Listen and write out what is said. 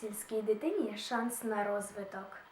Сільській дитині шанс на розвиток.